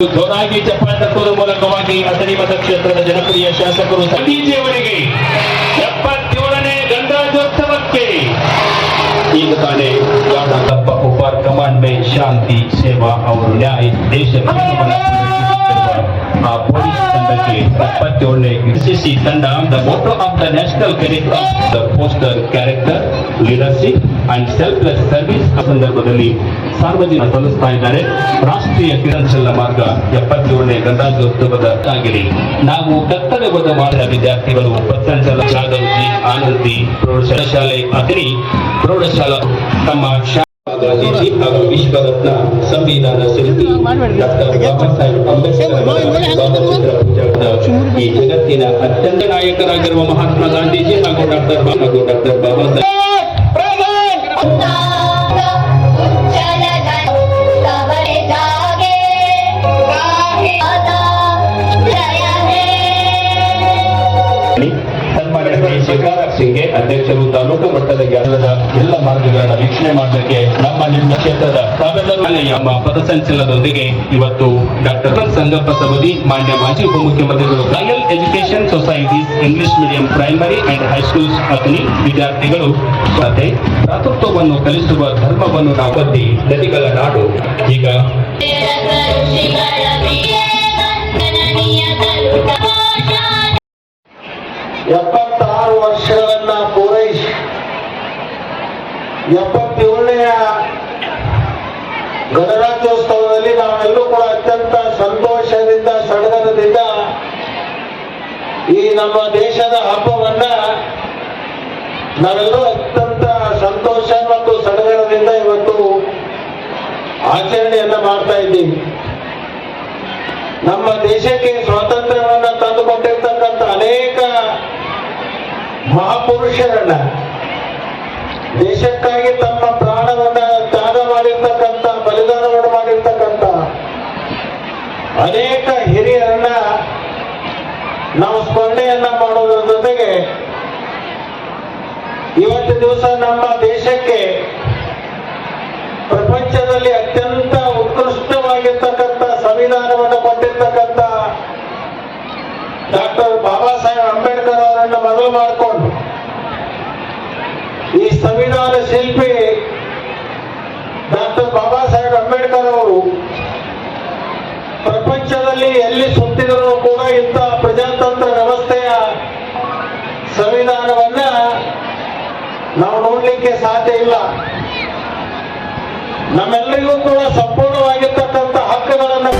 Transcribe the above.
ಜೋರಾಗಿ ಚಪ್ಪಾಳೆ ತಟ್ಟುವುದರ ಮೂಲಕವಾಗಿ ಅಥಣಿ ಮತಕ್ಷೇತ್ರದ ಜನಪ್ರಿಯ ಶಾಸಕರು ಸತೀಜಿಯವರಿಗೆ ಎಪ್ಪತ್ತೇಳನೇ ಗಣರಾಜ್ಯೋತ್ಸವಕ್ಕೆ ಈಗ ತಾನೇ ಯಾದಪ್ಪ ಉಪರ್ ಕಮಾಂಡ್ ಮೇ ಶಾಂತಿ ಸೇವಾ ಅವರು ನ್ಯಾಯ ದೇಶ ಪ್ರೇಮವನ್ನು ಪೂರೈಸುತ್ತಿರುವ ಆ ಪೊಲೀಸ್ ತಂಡಕ್ಕೆ ಎಪ್ಪತ್ತೇಳನೇ ಎಸ್ಎಸ್ಸಿ ತಂಡ the motto of the national character the poster character leadership and selfless service ಸಂದರ್ಭದಲ್ಲಿ ಸಾರ್ವಜನಿಕ ಸಲ್ಲಿಸ್ತಾ ಇದ್ದಾರೆ ರಾಷ್ಟ್ರೀಯ ಕಿರಣಶಲ ಮಾರ್ಗ, ಎಪ್ಪತ್ತೇಳನೇ ಗಣರಾಜ್ಯೋತ್ಸವದ ಆಗಿರಿ ನಾವು ಕರ್ತವ್ಯವನ್ನು ಮಾಡಿದ ವಿದ್ಯಾರ್ಥಿಗಳು ಬಸಂಚಲ ಜಾಧವ್ಜಿ ಆನಂದಿ, ಪ್ರೌಢಶಾಲೆ ಅಥಣಿ ಪ್ರೌಢಶಾಲಾ ತಮ್ಮ ಗಾಂಧೀಜಿ ಹಾಗೂ ವಿಶ್ವರತ್ನ ಸಂವಿಧಾನ ಶಿಲ್ಪಿ ಡಾಕ್ಟರ್ ಬಾಬಾ ಸಾಹೇಬ್ ಅಂಬೇಡ್ಕರ್ ಈ ಜಗತ್ತಿನ ಅತ್ಯಂತ ನಾಯಕರಾಗಿರುವ ಮಹಾತ್ಮ ಗಾಂಧೀಜಿ ಹಾಗೂ ಡಾಕ್ಟರ್ ಹಾಗೂ ಡಾಕ್ಟರ್ ಬಾಬಾ ಸಾಹೇಬ್ ಸನ್ಮಾನ್ಯ ಸಿಂಗ್ಗೆ ಅಧ್ಯಕ್ಷರು ತಾಲೂಕು ಮಟ್ಟದ ಜ್ಞಾನದ ಎಲ್ಲ ಮಾರ್ಗಗಳನ್ನು ವೀಕ್ಷಣೆ ಮಾಡಲಿಕ್ಕೆ ನಮ್ಮ ನಿಮ್ಮ ಕ್ಷೇತ್ರದ ತಾವೆಲ್ಲರೂ ನಮ್ಮ ಪಥಸಂಚಲನದೊಂದಿಗೆ ಇವತ್ತು ಡಾಕ್ಟರ್ ಸಂಗಪ್ಪ ಸವದಿ, ಮಾನ್ಯ ಮಾಜಿ ಉಪಮುಖ್ಯಮಂತ್ರಿಗಳು Royal Education Society, English medium primary and high school Athani ವಿದ್ಯಾರ್ಥಿಗಳು ಮತ್ತೆ ಭ್ರಾತೃತ್ವವನ್ನು ಕಲಿಸುವ ಧರ್ಮವನ್ನು ನಾವು ಬದ್ದಿ ನದಿಗಳ ನಾಡು. ಈಗ ಎಪ್ಪತ್ತಾರು ವರ್ಷಗಳನ್ನ ಎಪ್ಪತ್ತೇಳನೆಯ ಗಣರಾಜ್ಯೋತ್ಸವದಲ್ಲಿ ನಾವೆಲ್ಲರೂ ಕೂಡ ಅತ್ಯಂತ ಸಂತೋಷದಿಂದ, ಸಡಗರದಿಂದ ಈ ನಮ್ಮ ದೇಶದ ಹಬ್ಬವನ್ನ ನಾವೆಲ್ಲರೂ ಅತ್ಯಂತ ಸಂತೋಷ ಮತ್ತು ಸಡಗರದಿಂದ ಇವತ್ತು ಆಚರಣೆಯನ್ನ ಮಾಡ್ತಾ ಇದ್ದೀವಿ. ನಮ್ಮ ದೇಶಕ್ಕೆ ಸ್ವಾತಂತ್ರ್ಯವನ್ನ ತಂದುಕೊಟ್ಟಿರ್ತಕ್ಕಂಥ ಅನೇಕ ಮಹಾಪುರುಷರನ್ನ ದೇಶಕ್ಕಾಗಿ ತಮ್ಮ ಪ್ರಾಣವನ್ನ ತ್ಯಾಗ ಮಾಡಿರ್ತಕ್ಕಂಥ, ಬಲಿದಾನವನ್ನು ಮಾಡಿರ್ತಕ್ಕಂಥ ಅನೇಕ ಹಿರಿಯರನ್ನ ನಾವು ಸ್ಮರಣೆಯನ್ನ ಮಾಡೋದ್ರ ಜೊತೆಗೆ ಇವತ್ತು ದಿವಸ ನಮ್ಮ ದೇಶಕ್ಕೆ ಪ್ರಪಂಚದಲ್ಲಿ ಅತ್ಯಂತ ಉತ್ಕೃಷ್ಟವಾಗಿರ್ತಕ್ಕಂಥ ಸಂವಿಧಾನವನ್ನು ಕೊಟ್ಟಿರ್ತಕ್ಕಂಥ ಡಾಕ್ಟರ್ ಬಾಬಾ ಸಾಹೇಬ್ ಅಂಬೇಡ್ಕರ್ ಅವರನ್ನು ಮೊದಲು ಮಾಡಿಕೊಂಡು ಈ ಸಂವಿಧಾನ ಶಿಲ್ಪಿ ಡಾಕ್ಟರ್ ಬಾಬಾ ಸಾಹೇಬ್ ಅಂಬೇಡ್ಕರ್ ಅವರು ಪ್ರಪಂಚದಲ್ಲಿ ಎಲ್ಲಿ ಸುತ್ತಿದರೂ ಕೂಡ ಇಂಥ ಪ್ರಜಾತಂತ್ರ ವ್ಯವಸ್ಥೆಯ ಸಂವಿಧಾನವನ್ನ ನಾವು ನೋಡ್ಲಿಕ್ಕೆ ಸಾಧ್ಯ ಇಲ್ಲ. ನಮ್ಮೆಲ್ಲರಿಗೂ ಕೂಡ ಸಂಪೂರ್ಣವಾಗಿರ್ತಕ್ಕಂಥ ಹಕ್ಕುಗಳನ್ನು